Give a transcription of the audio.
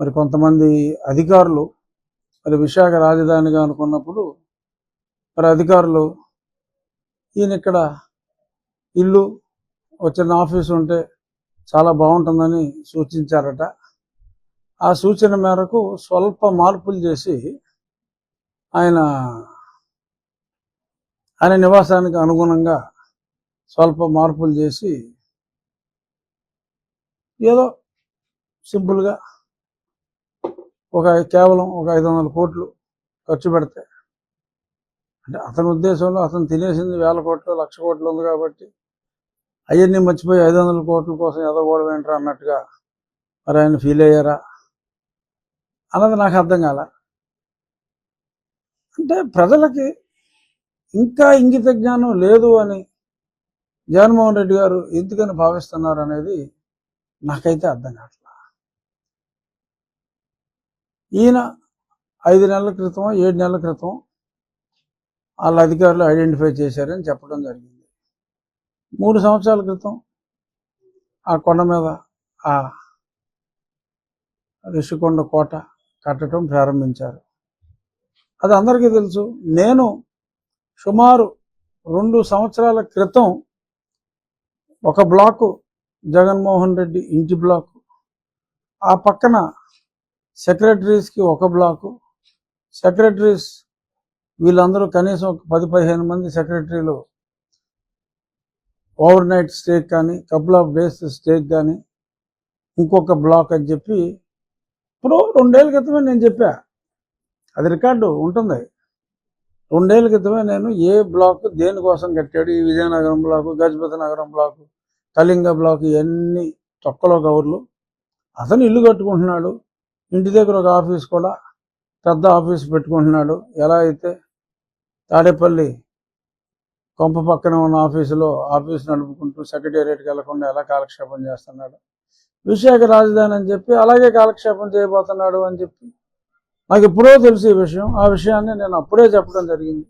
మరి కొంతమంది అధికారులు మరి విశాఖ రాజధానిగా అనుకున్నప్పుడు మరి అధికారులు ఈయన ఇక్కడ ఇల్లు వచ్చిన ఆఫీస్ ఉంటే చాలా బాగుంటుందని సూచించారట. ఆ సూచన మేరకు స్వల్ప మార్పులు చేసి ఆయన ఆయన నివాసానికి అనుగుణంగా స్వల్ప మార్పులు చేసి ఏదో సింపుల్గా ఒక కేవలం ఒక ఐదు వందల కోట్లు ఖర్చు పెడితే. అంటే అతని ఉద్దేశంలో అతను తినేసింది వేల కోట్లు లక్ష కోట్లు ఉంది కాబట్టి అవన్నీ మర్చిపోయి ఐదు వందల కోట్ల కోసం ఎదగకూడదు ఏంట్రా అన్నట్టుగా మరి ఆయన ఫీల్ అయ్యారా? అన్నది నాకు అర్థం కాల. అంటే ప్రజలకి ఇంకా ఇంగిత జ్ఞానం లేదు అని జగన్మోహన్ రెడ్డి గారు ఎందుకని భావిస్తున్నారు అనేది నాకైతే అర్థం కావట్లేదు ఈయన ఐదు నెలల క్రితం ఏడు నెలల క్రితం వాళ్ళ అధికారులు ఐడెంటిఫై చేశారని చెప్పడం జరిగింది. మూడు సంవత్సరాల క్రితం ఆ కొండ మీద ఆ ఋషికొండ కోట కట్టడం ప్రారంభించారు. అది అందరికీ తెలుసు. నేను సుమారు రెండు సంవత్సరాల క్రితం ఒక బ్లాకు జగన్మోహన్ రెడ్డి ఇంటి బ్లాకు. ఆ పక్కన సెక్రటరీస్కి ఒక బ్లాకు. సెక్రటరీస్ వీళ్ళందరూ కనీసం ఒక పది పదిహేను మంది సెక్రటరీలు ఓవర్ నైట్ స్టేక్ కానీ కపుల్ ఆఫ్ డేస్ స్టేక్ కానీ ఇంకొక బ్లాక్ అని చెప్పి ఇప్పుడు రెండేళ్ళ క్రితమే నేను చెప్పా. అది రికార్డు ఉంటుంది. రెండేళ్ళ క్రితమే నేను ఏ బ్లాక్ దేనికోసం కట్టాడు? ఈ విజయనగరం బ్లాకు గజపతి నగరం బ్లాకు కళింగ బ్లాక్ ఇవన్నీ తొక్కలో కవర్లు. అతను ఇల్లు కట్టుకుంటున్నాడు. ఇంటి దగ్గర ఒక ఆఫీస్ కూడా పెద్ద ఆఫీస్ పెట్టుకుంటున్నాడు. ఎలా అయితే తాడేపల్లి కొంప పక్కన ఉన్న ఆఫీసులో ఆఫీస్ నడుపుకుంటూ సెక్రటేరియట్కి వెళ్ళకుండా ఎలా కాలక్షేపం చేస్తున్నాడు? విశాఖ రాజధాని అని చెప్పి అలాగే కాలక్షేపం చేయబోతున్నాడు అని చెప్పి నాకు ఎప్పుడో తెలుసు ఈ విషయం. ఆ విషయాన్ని నేను అప్పుడే చెప్పడం జరిగింది.